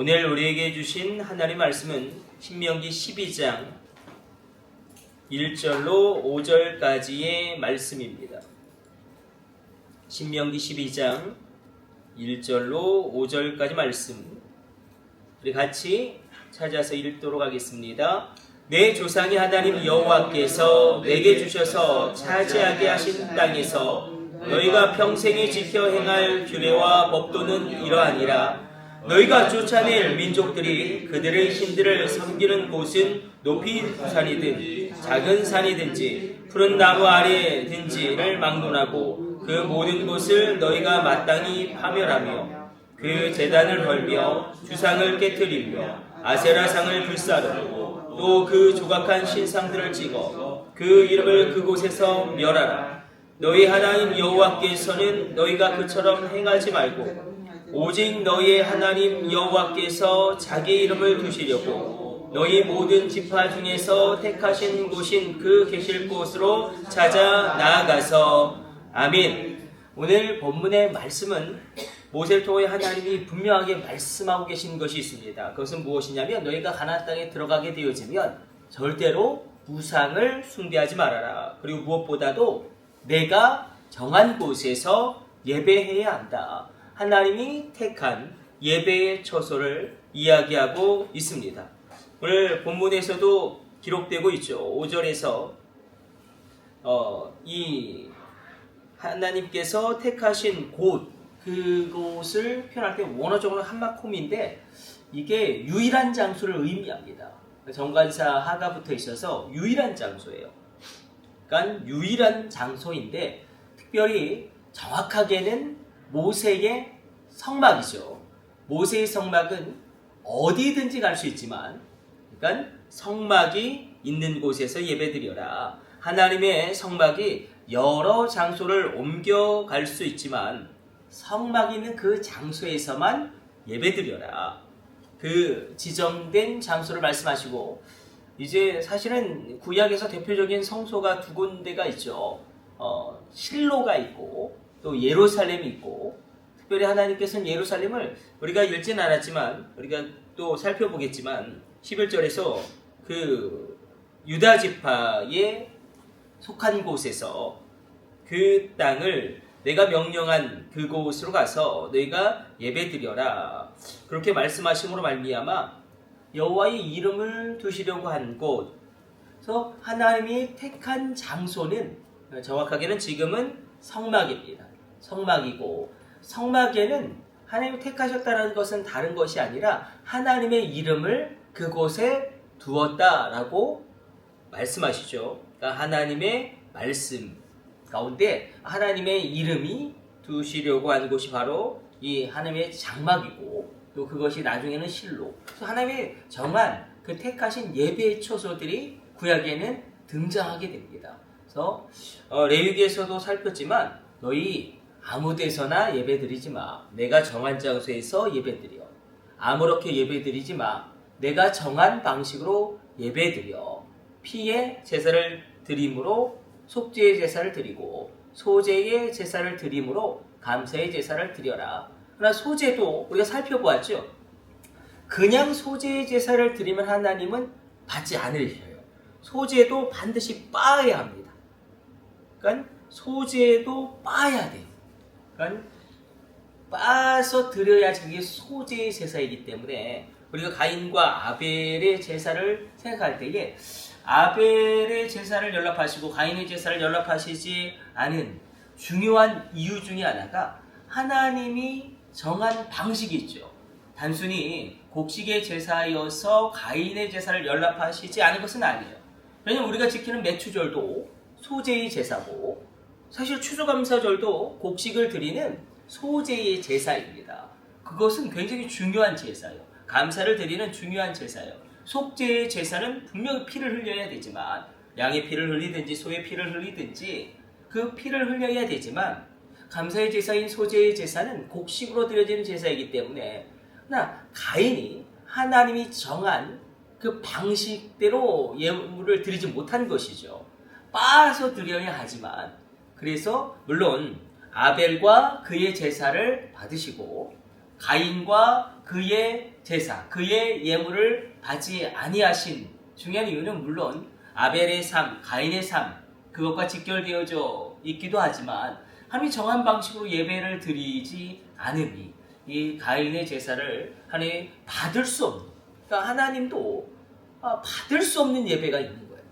오늘 우리에게 주신 하나님 말씀은 신명기 12장 1절로 5절까지의 말씀입니다. 신명기 12장 1절로 5절까지 말씀. 우리 같이 찾아서 읽도록 하겠습니다. 내 조상이 하나님 여호와께서 내게 주셔서 차지하게 하신 땅에서 너희가 평생에 지켜 행할 규례와 법도는 이러하니라. 너희가 쫓아낼 민족들이 그들의 신들을 섬기는 곳은 높이 산이든 작은 산이든지 푸른 나무 아래든지를 막론하고 그 모든 곳을 너희가 마땅히 파멸하며 그 재단을 헐며 주상을 깨뜨리며 아세라상을 불사르고 또 그 조각한 신상들을 찍어 그 이름을 그곳에서 멸하라. 너희 하나님 여호와께서는 너희가 그처럼 행하지 말고 오직 너희의 하나님 여호와께서 자기 이름을 두시려고 너희 모든 지파 중에서 택하신 곳인 그 계실 곳으로 찾아 나아가서 아멘. 오늘 본문의 말씀은 모세를 통해 하나님이 분명하게 말씀하고 계신 것이 있습니다. 그것은 무엇이냐면 너희가 가나안 땅에 들어가게 되어지면 절대로 우상을 숭배하지 말아라. 그리고 무엇보다도 내가 정한 곳에서 예배해야 한다. 하나님이 택한 예배의 처소를 이야기하고 있습니다. 오늘 본문에서도 기록되고 있죠. 5절에서 어, 이 하나님께서 택하신 곳 그곳을 표현할 때 원어적으로 한마콤인데 이게 유일한 장소를 의미합니다. 정관사 하가 붙어 있어서 유일한 장소예요. 그러니까 유일한 장소인데 특별히 정확하게는 모세의 성막이죠. 모세의 성막은 어디든지 갈 수 있지만, 그러니까 성막이 있는 곳에서 예배드려라. 하나님의 성막이 여러 장소를 옮겨갈 수 있지만, 성막이 있는 그 장소에서만 예배드려라. 그 지정된 장소를 말씀하시고, 이제 사실은 구약에서 대표적인 성소가 두 군데가 있죠. 어, 실로가 있고 또 예루살렘이 있고 특별히 하나님께서는 예루살렘을 우리가 읽진 않았지만 우리가 또 살펴보겠지만 11절에서 그 유다 지파에 속한 곳에서 그 땅을 내가 명령한 그곳으로 가서 너희가 예배드려라 그렇게 말씀하심으로 말미암아 여호와의 이름을 두시려고 한 곳. 그래서 하나님이 택한 장소는 정확하게는 지금은 성막입니다. 성막이고 성막에는 하나님이 택하셨다는 것은 다른 것이 아니라 하나님의 이름을 그곳에 두었다라고 말씀하시죠. 그러니까 하나님의 말씀 가운데 하나님의 이름이 두시려고 한 곳이 바로 이 하나님의 장막이고 또 그것이 나중에는 실로. 하나님의 정한 그 택하신 예배의 초소들이 구약에는 등장하게 됩니다. 그래서 어, 레위기에서도 살폈지만 너희 아무 데서나 예배드리지 마. 내가 정한 장소에서 예배드려. 아무렇게 예배드리지 마. 내가 정한 방식으로 예배드려. 피의 제사를 드림으로 속죄의 제사를 드리고 소제의 제사를 드림으로 감사의 제사를 드려라. 그러나 소제도 우리가 살펴보았죠. 그냥 소제의 제사를 드리면 하나님은 받지 않으셔요. 소제도 반드시 빠야 합니다. 그러니까 소제도 빠야 돼요. 빠서 드려야지 그게 소제의 제사이기 때문에 우리가 가인과 아벨의 제사를 생각할 때에 아벨의 제사를 연락하시고 가인의 제사를 연락하시지 않은 중요한 이유 중에 하나가 하나님이 정한 방식이 있죠. 단순히 곡식의 제사여서 가인의 제사를 연락하시지 않은 것은 아니에요. 왜냐면 우리가 지키는 매추절도 소제의 제사고 사실 추수감사절도 곡식을 드리는 소제의 제사입니다. 그것은 굉장히 중요한 제사예요. 감사를 드리는 중요한 제사예요. 속죄의 제사는 분명히 피를 흘려야 되지만 양의 피를 흘리든지 소의 피를 흘리든지 그 피를 흘려야 되지만 감사의 제사인 소제의 제사는 곡식으로 드려지는 제사이기 때문에 나 가인이 하나님이 정한 그 방식대로 예물을 드리지 못한 것이죠. 빠서 드려야 하지만 그래서 물론 아벨과 그의 제사를 받으시고 가인과 그의 제사, 그의 예물을 받지 아니하신 중요한 이유는 물론 아벨의 삶, 가인의 삶 그것과 직결되어져 있기도 하지만 하나님이 정한 방식으로 예배를 드리지 않으니 이 가인의 제사를 하나님 받을 수 없는 그러니까 하나님도 아, 받을 수 없는 예배가 있는 거예요.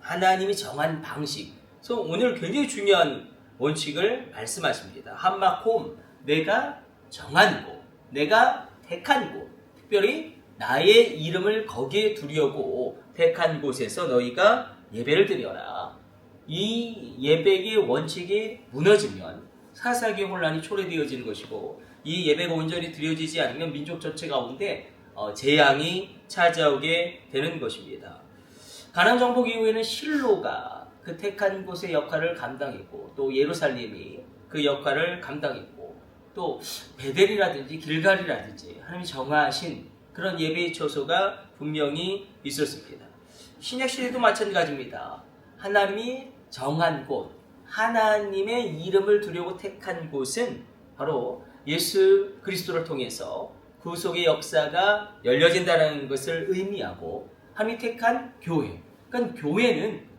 하나님이 정한 방식. 그래서 오늘 굉장히 중요한 원칙을 말씀하십니다. 한마콤 내가 정한 곳, 내가 택한 곳, 특별히 나의 이름을 거기에 두려고 택한 곳에서 너희가 예배를 드려라. 이 예배의 원칙이 무너지면 사사기의 혼란이 초래되어지는 것이고 이 예배가 온전히 드려지지 않으면 민족 전체 가운데 어, 재앙이 찾아오게 되는 것입니다. 가나안 정복 이후에는 실로가 그 택한 곳의 역할을 감당했고 또 예루살렘이 그 역할을 감당했고 또 베델이라든지 길갈이라든지 하나님이 정하신 그런 예배의 처소가 분명히 있었습니다. 신약 시대도 마찬가지입니다. 하나님이 정한 곳, 하나님의 이름을 두려고 택한 곳은 바로 예수 그리스도를 통해서 구속의 역사가 열려진다는 것을 의미하고 하나님이 택한 교회. 그러니까 교회는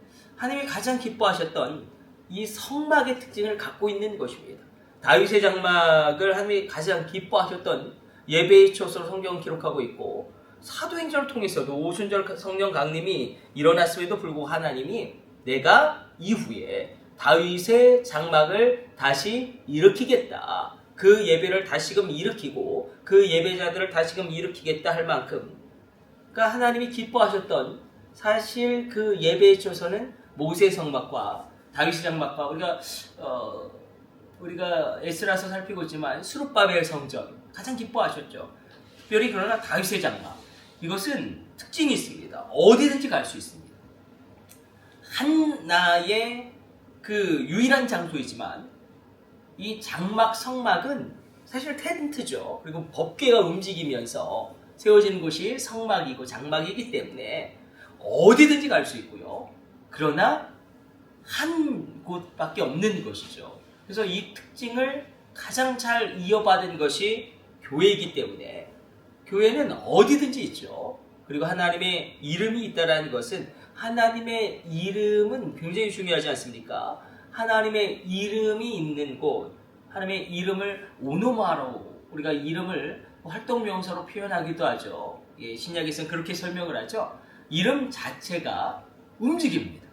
하나님이 가장 기뻐하셨던 이 성막의 특징을 갖고 있는 것입니다. 다윗의 장막을 하나님이 가장 기뻐하셨던 예배의 초소로 성경 기록하고 있고 사도행전을 통해서도 오순절 성령 강림이 일어났음에도 불구하고 하나님이 내가 이후에 다윗의 장막을 다시 일으키겠다. 그 예배를 다시금 일으키고 그 예배자들을 다시금 일으키겠다 할 만큼 그러니까 하나님이 기뻐하셨던 사실 그 예배의 초소는 모세 성막과 다윗의 장막과 우리가 어, 우리가 에스라서 살피고 있지만 수룹바벨 성전 가장 기뻐하셨죠. 특별히 그러나 다윗의 장막 이것은 특징이 있습니다. 어디든지 갈 수 있습니다. 한 나의 그 유일한 장소이지만 이 장막 성막은 사실 텐트죠. 그리고 법궤가 움직이면서 세워지는 곳이 성막이고 장막이기 때문에 어디든지 갈 수 있고요. 그러나 한 곳밖에 없는 것이죠. 그래서 이 특징을 가장 잘 이어받은 것이 교회이기 때문에 교회는 어디든지 있죠. 그리고 하나님의 이름이 있다라는 것은 하나님의 이름은 굉장히 중요하지 않습니까? 하나님의 이름이 있는 곳, 하나님의 이름을 오노마로 우리가 이름을 활동 명사로 표현하기도 하죠. 예, 신약에서는 그렇게 설명을 하죠. 이름 자체가 움직입니다.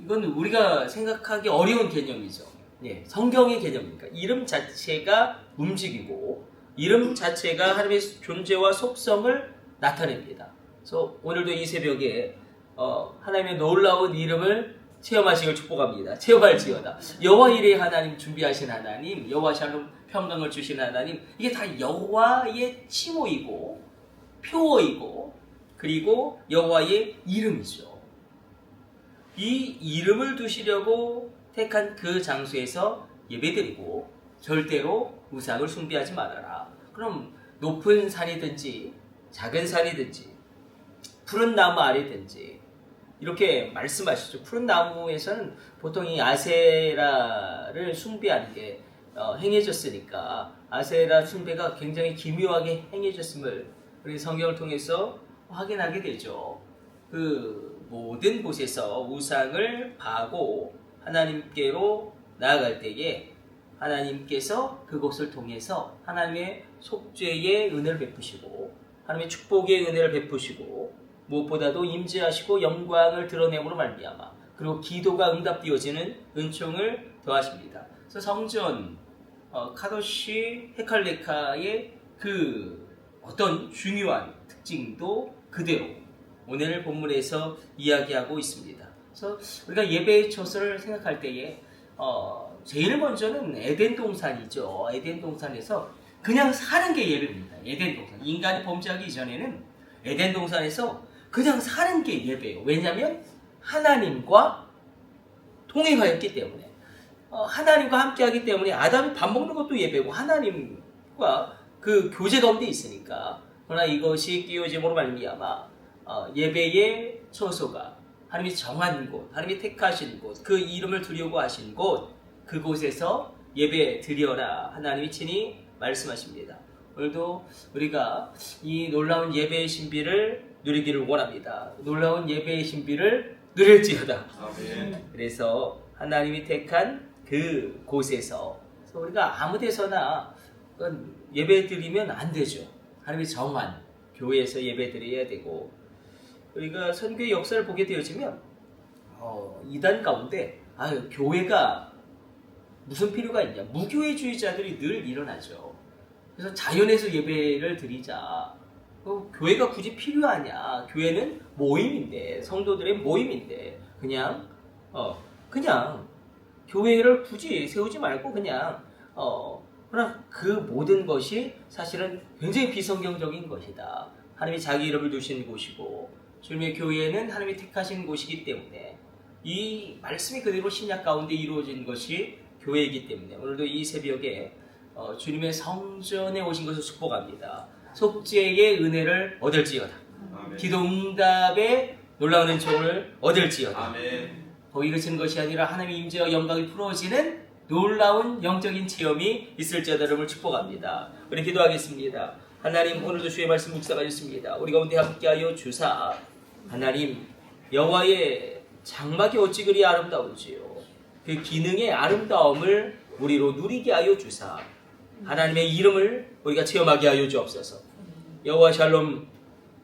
이건 우리가 생각하기 어려운 개념이죠. 예, 성경의 개념이니까 이름 자체가 움직이고 이름 자체가 하나님의 존재와 속성을 나타냅니다. 그래서 오늘도 이 새벽에 어, 하나님의 놀라운 이름을 체험하시길 축복합니다. 체험할지어다. 여호와 이레 하나님 준비하신 하나님, 여호와 샬롬 평강을 주신 하나님, 이게 다 여호와의 칭호이고 표어이고 그리고 여호와의 이름이죠. 이 이름을 두시려고 택한 그 장소에서 예배드리고 절대로 우상을 숭배하지 말아라. 그럼 높은 산이든지 작은 산이든지 푸른 나무 아래든지 이렇게 말씀하시죠. 푸른 나무에서는 보통 이 아세라를 숭배하는 게 어, 행해졌으니까 아세라 숭배가 굉장히 기묘하게 행해졌음을 우리 성경을 통해서 확인하게 되죠. 그 모든 곳에서 우상을 바고 하나님께로 나아갈 때에 하나님께서 그곳을 통해서 하나님의 속죄의 은혜를 베푸시고 하나님의 축복의 은혜를 베푸시고 무엇보다도 임재하시고 영광을 드러내므로 말미암아 그리고 기도가 응답되어지는 은총을 더하십니다. 그래서 성전 어, 카도시 헤칼레카의 그 어떤 중요한 특징도 그대로 오늘 본문에서 이야기하고 있습니다. 그래서 우리가 예배의 처소를 생각할 때에 어, 제일 먼저는 에덴 동산이죠. 에덴 동산에서 그냥 사는 게 예배입니다. 에덴 동산. 인간이 범죄하기 이전에는 에덴 동산에서 그냥 사는 게 예배예요. 왜냐하면 하나님과 동행하였기 때문에 어, 하나님과 함께하기 때문에 아담이 밥 먹는 것도 예배고 하나님과 그 교제 가운데 있으니까 그러나 이것이 끼어짐으로 말미암아 어, 예배의 처소가 하나님이 정한 곳, 하나님이 택하신 곳, 그 이름을 두려고 하신 곳, 그곳에서 예배 드려라 하나님이 친히 말씀하십니다. 오늘도 우리가 이 놀라운 예배의 신비를 누리기를 원합니다. 놀라운 예배의 신비를 누릴지어다. 아멘. 그래서 하나님이 택한 그 곳에서 우리가 아무 데서나 예배 드리면 안 되죠. 하나님이 정한 교회에서 예배 드려야 되고 우리가 선교의 역사를 보게 되어지면 어, 이단 가운데 아유 교회가 무슨 필요가 있냐 무교회주의자들이 늘 일어나죠. 그래서 자연에서 예배를 드리자. 어, 교회가 굳이 필요하냐? 교회는 모임인데 성도들의 모임인데 그냥 어 그냥 교회를 굳이 세우지 말고 그냥 어 그러나 그 모든 것이 사실은 굉장히 비성경적인 것이다. 하나님이 자기 이름을 두신 곳이고 주님의 교회는 하나님이 택하신 곳이기 때문에 이 말씀이 그대로 신약 가운데 이루어진 것이 교회이기 때문에 오늘도 이 새벽에 어, 주님의 성전에 오신 것을 축복합니다. 속죄의 은혜를 얻을지어다. 아멘. 기도 응답의 놀라운 은총을 얻을지어다. 아멘. 거기 그치는 것이 아니라 하나님의 임재와 영광이 풀어지는 놀라운 영적인 체험이 있을지어다 여러분을 축복합니다. 우리 기도하겠습니다. 하나님 오늘도 주의 말씀 묵상하셨습니다 우리 가운데 함께하여 주사 하나님 여호와의 장막이 어찌 그리 아름다운지요. 그 기능의 아름다움을 우리로 누리게 하여 주사 하나님의 이름을 우리가 체험하게 하여 주옵소서. 여호와 샬롬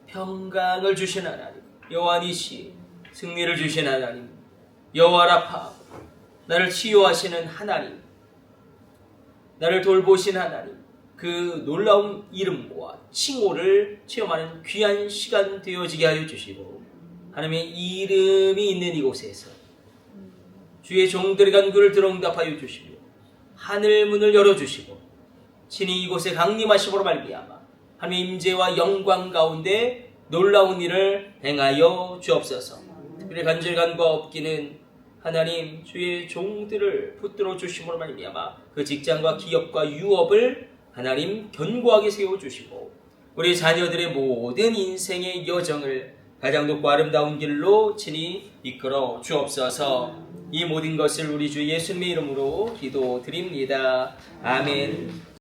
평강을 주신 하나님 여호와 니시 승리를 주신 하나님 여호와 라파 나를 치유하시는 하나님 나를 돌보신 하나님 그 놀라운 이름과 칭호를 체험하는 귀한 시간 되어지게 하여 주시고 하나님의 이름이 있는 이곳에서 주의 종들의 간구를 들어 응답하여 주시고 하늘 문을 열어 주시고 친히 이곳에 강림하심으로 말미암아 하나님의 임재와 영광 가운데 놀라운 일을 행하여 주옵소서. 특별히 간절히 간과 없기는 하나님 주의 종들을 붙들어 주심으로 말미암아 그 직장과 기업과 유업을 하나님 견고하게 세워 주시고 우리 자녀들의 모든 인생의 여정을 가장 높고 아름다운 길로 친히 이끌어 주옵소서. 이 모든 것을 우리 주 예수님의 이름으로 기도드립니다. 아멘.